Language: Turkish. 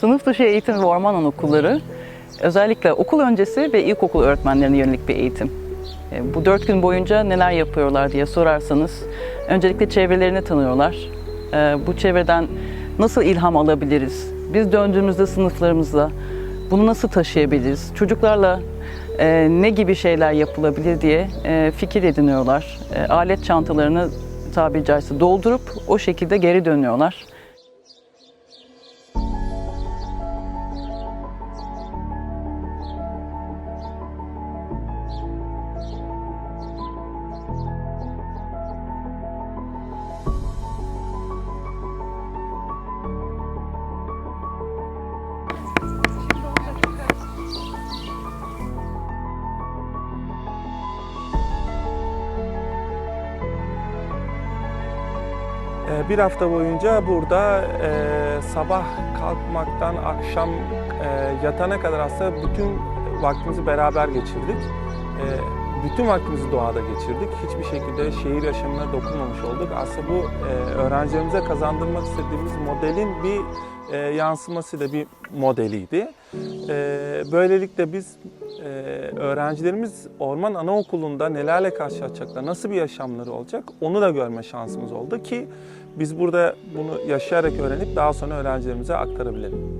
Sınıf dışı eğitim ve orman anaokulları özellikle okul öncesi ve ilkokul öğretmenlerine yönelik bir eğitim. E, bu dört gün boyunca neler yapıyorlar diye sorarsanız öncelikle çevrelerini tanıyorlar. E, bu çevreden nasıl ilham alabiliriz? Biz döndüğümüzde sınıflarımızda bunu nasıl taşıyabiliriz? Çocuklarla e, ne gibi şeyler yapılabilir diye e, fikir ediniyorlar. E, alet çantalarını tabiri caizse doldurup o şekilde geri dönüyorlar. Bir hafta boyunca burada e, sabah kalkmaktan akşam e, yatana kadar aslında bütün vaktimizi beraber geçirdik. E, bütün vaktimizi doğada geçirdik. Hiçbir şekilde şehir yaşamına dokunmamış olduk. Aslında bu e, öğrencilerimize kazandırmak istediğimiz modelin bir e, yansıması da bir modeliydi. E, böylelikle biz e, öğrencilerimiz orman anaokulunda nelerle karşılaşacaklar, nasıl bir yaşamları olacak onu da görme şansımız oldu ki biz burada bunu yaşayarak öğrenip daha sonra öğrencilerimize aktarabilelim.